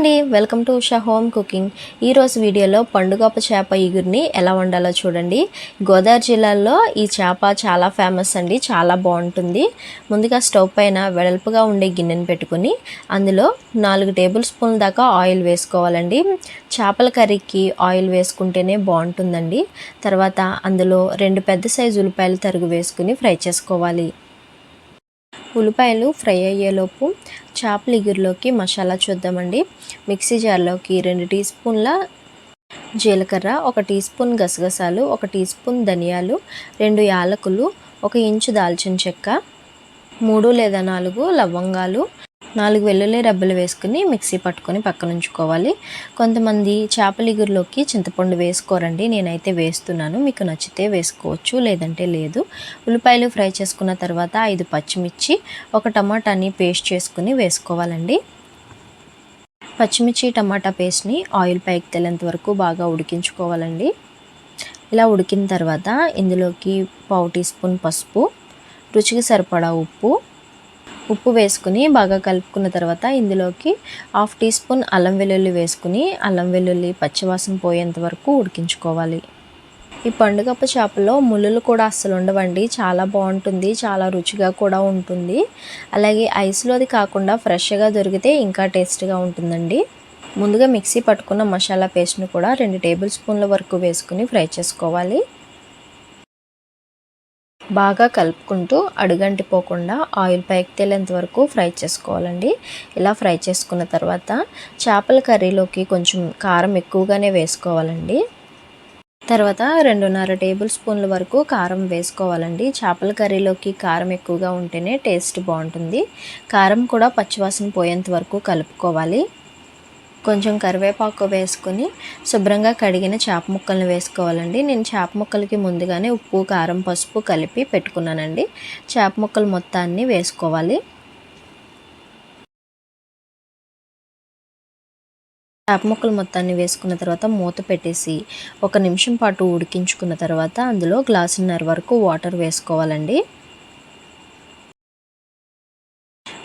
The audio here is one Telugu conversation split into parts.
అండి welcome to Usha home cooking. ఈరోజు వీడియోలో పండుగప చేప ఇగురిని ఎలా వండాలో చూడండి. గోదావరి జిల్లాలో ఈ చేప చాలా ఫేమస్ అండి చాలా బాగుంటుంది. ముందుగా స్టవ్ పైన వెడల్పుగా ఉండే గిన్నెను పెట్టుకుని అందులో నాలుగు టేబుల్ స్పూన్ల దాకా ఆయిల్ వేసుకోవాలండి. చేపల కర్రీకి ఆయిల్ వేసుకుంటేనే బాగుంటుందండి. తర్వాత అందులో రెండు పెద్ద సైజు ఉల్లిపాయలు తరుగు వేసుకుని ఫ్రై చేసుకోవాలి. ఉల్లిపాయలు ఫ్రై అయ్యేలోపు చేపల ఇగురులోకి మసాలా చూద్దామండి. మిక్సీ జార్లోకి రెండు టీ స్పూన్ల జీలకర్ర ఒక టీ స్పూన్ గసగసాలు ఒక టీ స్పూన్ ధనియాలు రెండు యాలకులు ఒక ఇంచు దాల్చిన చెక్క మూడు లేదా నాలుగు లవంగాలు నాలుగు వెల్లుల్లి రబ్బలు వేసుకుని మిక్సీ పట్టుకొని పక్కన ఉంచుకోవాలి కొంతమంది చేపల ఇగురులోకి చింతపండు వేసుకోరండి. నేనైతే వేస్తున్నాను. మీకు నచ్చితే వేసుకోవచ్చు లేదంటే లేదు. ఉల్లిపాయలు ఫ్రై చేసుకున్న తర్వాత ఐదు పచ్చిమిర్చి ఒక టమాటాని పేస్ట్ చేసుకుని వేసుకోవాలండి. పచ్చిమిర్చి టమాటా పేస్ట్ని ఆయిల్ పైకి తెల్లేంత వరకు బాగా ఉడికించుకోవాలండి. ఇలా ఉడికిన తర్వాత ఇందులోకి పావు టీ స్పూన్ పసుపు రుచికి సరిపడా ఉప్పు ఉప్పు వేసుకుని బాగా కలుపుకున్న తర్వాత ఇందులోకి హాఫ్ టీ స్పూన్ అల్లం వెల్లుల్లి వేసుకుని అల్లం వెల్లుల్లి పచ్చివాసన పోయేంత వరకు ఉడికించుకోవాలి. ఈ పండుగప్ప చేపలో ముళ్ళులు కూడా అస్సలు ఉండవండి. చాలా బాగుంటుంది చాలా రుచిగా కూడా ఉంటుంది. అలాగే ఐస్లోది కాకుండా ఫ్రెష్గా దొరికితే ఇంకా టేస్ట్గా ఉంటుందండి. ముందుగా మిక్సీ పట్టుకున్న మసాలా పేస్ట్ని కూడా రెండు టేబుల్ స్పూన్ల వరకు వేసుకుని ఫ్రై చేసుకోవాలి. బాగా కలుపుకుంటూ అడుగంటి పోకుండా ఆయిల్ పైకి తేలేంత వరకు ఫ్రై చేసుకోవాలండి. ఇలా ఫ్రై చేసుకున్న తర్వాత చేపల కర్రీలోకి కొంచెం కారం ఎక్కువగానే వేసుకోవాలండి. తర్వాత రెండున్నర టేబుల్ స్పూన్ల వరకు కారం వేసుకోవాలండి. చేపల కర్రీలోకి కారం ఎక్కువగా ఉంటేనే టేస్ట్ బాగుంటుంది. కారం కూడా పచ్చివాసన పోయేంత వరకు కలుపుకోవాలి. కొంచెం కరివేపాకు వేసుకుని శుభ్రంగా కడిగిన చేప ముక్కలను వేసుకోవాలండి. నేను చేప ముక్కలకి ముందుగానే ఉప్పు కారం పసుపు కలిపి పెట్టుకున్నానండి. చేప ముక్కలు మొత్తాన్ని వేసుకోవాలి. చేప ముక్కలు మొత్తాన్ని వేసుకున్న తర్వాత మూత పెట్టేసి ఒక నిమిషం పాటు ఉడికించుకున్న తర్వాత అందులో గ్లాసున్నర వరకు వాటర్ వేసుకోవాలండి.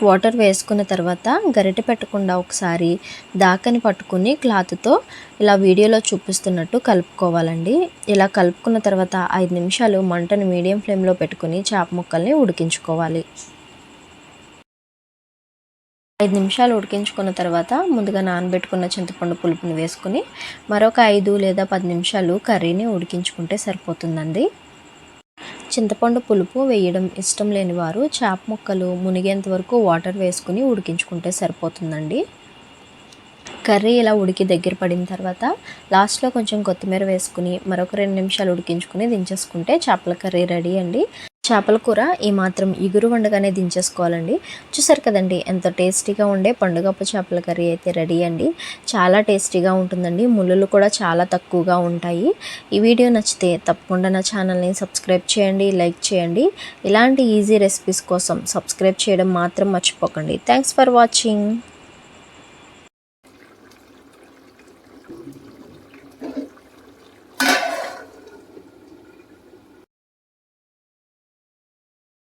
వాటర్ వేసుకున్న తర్వాత గరిటె పెట్టకుండా ఒకసారి దాకని పట్టుకుని క్లాత్తో ఇలా వీడియోలో చూపిస్తున్నట్టు కలుపుకోవాలండి. ఇలా కలుపుకున్న తర్వాత ఐదు నిమిషాలు మంటను మీడియం ఫ్లేమ్లో పెట్టుకుని చేప ముక్కల్ని ఉడికించుకోవాలి. ఐదు నిమిషాలు ఉడికించుకున్న తర్వాత ముందుగా నానబెట్టుకున్న చింతపండు పులుపుని వేసుకుని మరొక ఐదు లేదా పది నిమిషాలు కర్రీని ఉడికించుకుంటే సరిపోతుందండి. చింతపండు పులుపు వేయడం ఇష్టం లేని వారు చేప ముక్కలు మునిగేంత వరకు వాటర్ వేసుకుని ఉడికించుకుంటే సరిపోతుందండి. కర్రీ ఇలా ఉడికి దగ్గర పడిన తర్వాత లాస్ట్లో కొంచెం కొత్తిమీర వేసుకుని మరొక రెండు నిమిషాలు ఉడికించుకుని దించేసుకుంటే చేపల కర్రీ రెడీ అండి. చేపల కూర ఈ మాత్రం ఇగురు వండగానే దించేసుకోవాలండి. చూసారు కదండి ఎంత టేస్టీగా ఉండే పండుగప్ప చేపల కర్రీ అయితే రెడీ అండి. చాలా టేస్టీగా ఉంటుందండి ముళ్ళు కూడా చాలా తక్కువగా ఉంటాయి. ఈ వీడియో నచ్చితే తప్పకుండా నా ఛానల్ని సబ్స్క్రైబ్ చేయండి లైక్ చేయండి. ఇలాంటి ఈజీ రెసిపీస్ కోసం సబ్స్క్రైబ్ చేయడం మాత్రం మర్చిపోకండి. Thanks for watching.